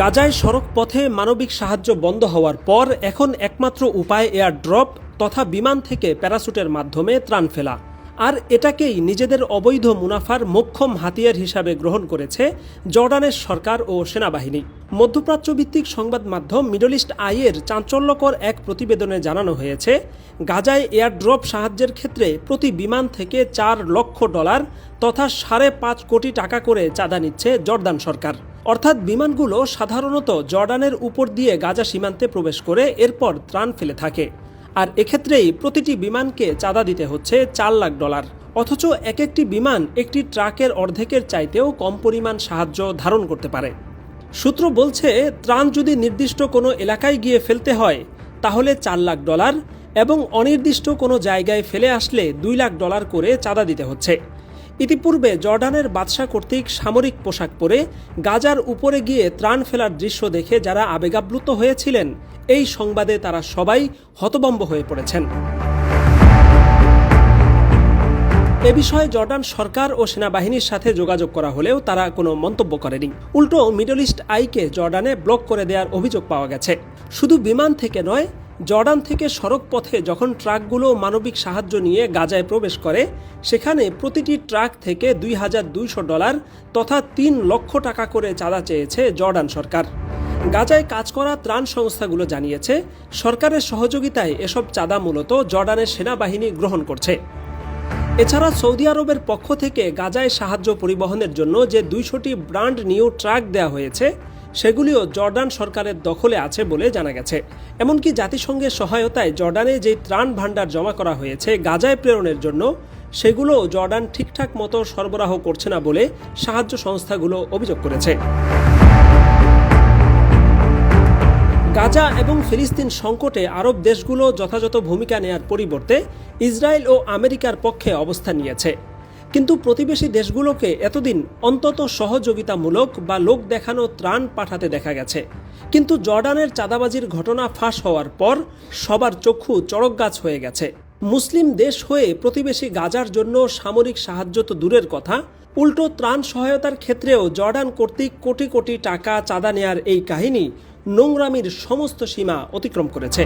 গাজায় সড়ক পথে মানবিক সাহায্য বন্ধ হওয়ার পর এখন একমাত্র উপায় এয়ার ড্রপ তথা বিমান থেকে প্যারাসুটের মাধ্যমে ত্রাণ ফেলা। আর এটাকেই নিজেদের অবৈধ মুনাফার মোক্ষম হাতিয়ার হিসাবে গ্রহণ করেছে জর্ডানের সরকার ও সেনাবাহিনী। মধ্যপ্রাচ্য ভিত্তিক সংবাদ মাধ্যম মিডল ইস্ট আইয়ের চাঞ্চল্যকর এক প্রতিবেদনে জানানো হয়েছে, গাজায় এয়ার ড্রপ সাহায্যের ক্ষেত্রে প্রতি বিমান থেকে চার লক্ষ ডলার তথা সাড়ে পাঁচ কোটি টাকা করে চাঁদা নিচ্ছে জর্দান সরকার। অর্থাৎ বিমানগুলো সাধারণত জর্ডানের উপর দিয়ে গাজা সীমান্তে প্রবেশ করে এরপর ত্রাণ ফেলে থাকে। আর এক্ষেত্রেই প্রতিটি বিমানকে চাঁদা দিতে হচ্ছে চার লাখ ডলার। অথচ এক একটি বিমান একটি ট্রাকের অর্ধেকের চাইতেও কম পরিমাণ সাহায্য ধারণ করতে পারে। সূত্র বলছে, ত্রাণ যদি নির্দিষ্ট কোনো এলাকায় গিয়ে ফেলতে হয়, তাহলে চার লাখ ডলার এবং অনির্দিষ্ট কোনো জায়গায় ফেলে আসলে দুই লাখ ডলার করে চাঁদা দিতে হচ্ছে। ইতিপূর্বে জর্ডানের বাদশা কর্তৃক সামরিক পোশাক পরে গাজার উপরে গিয়ে ত্রাণ ফেলার দৃশ্য দেখে যারা আবেগাপ্লুত হয়েছিলেন, এই সংবাদে তারা সবাই হতবম্ব হয়ে পড়েছেন। এ বিষয়ে জর্ডান সরকার ও সেনাবাহিনীর সাথে যোগাযোগ করা হলেও তারা কোনো মন্তব্য করেনি। উল্টো মিডল ইস্ট আইকে জর্ডানে ব্লক করে দেওয়ার অভিযোগ পাওয়া গেছে। শুধু বিমান থেকে নয় জর্ডান থেকে সড়ক পথে যখন ট্রাকগুলো মানবিক সাহায্য নিয়ে গাজায় প্রবেশ করে, সেখানে প্রতিটি ট্রাক থেকে দুই হাজার দুইশো ডলার তথা তিন লক্ষ টাকা করে চাঁদা চেয়েছে জর্ডান সরকার। গাজায় কাজ করা ত্রাণ সংস্থাগুলো জানিয়েছে, সরকারের সহযোগিতায় এসব চাঁদা মূলত জর্ডানের সেনাবাহিনী গ্রহণ করছে। এছাড়া সৌদি আরবের পক্ষ থেকে গাজায় সাহায্য পরিবহনের জন্য যে দুইশোটি ব্র্যান্ড নিউ ট্রাক দেওয়া হয়েছে সেগুলিও জর্ডান সরকারের দখলে আছে বলে জানা গেছে। এমনকি জাতিসংঘের সহায়তায় জর্ডানে যে ত্রাণ ভাণ্ডার জমা করা হয়েছে গাজায় প্রেরণের জন্য সেগুলো জর্ডান ঠিকঠাক মতো সরবরাহ করছে না বলে সাহায্য সংস্থাগুলো অভিযোগ করেছে। গাজা এবং ফিলিস্তিন সংকটে আরব দেশগুলো যথাযথ ভূমিকা নেয়ার পরিবর্তে ইসরায়েল ও আমেরিকার পক্ষে অবস্থান নিয়েছে। কিন্তু প্রতিবেশী দেশগুলোকে এতদিন অন্তত সহযোগিতামূলক বা লোক দেখানো ত্রাণ পাঠাতে দেখা গেছে। কিন্তু জর্ডানের চাঁদাবাজির ঘটনা ফাঁস হওয়ার পর সবার চক্ষু চড়ক গাছ হয়ে গেছে। মুসলিম দেশ হয়ে প্রতিবেশী গাজার জন্য সামরিক সাহায্য তো দূরের কথা। উল্টো ত্রাণ সহায়তার ক্ষেত্রেও জর্ডান কর্তৃক কোটি কোটি টাকা চাঁদা নেয়ার এই কাহিনী নোংরামির সমস্ত সীমা অতিক্রম করেছে।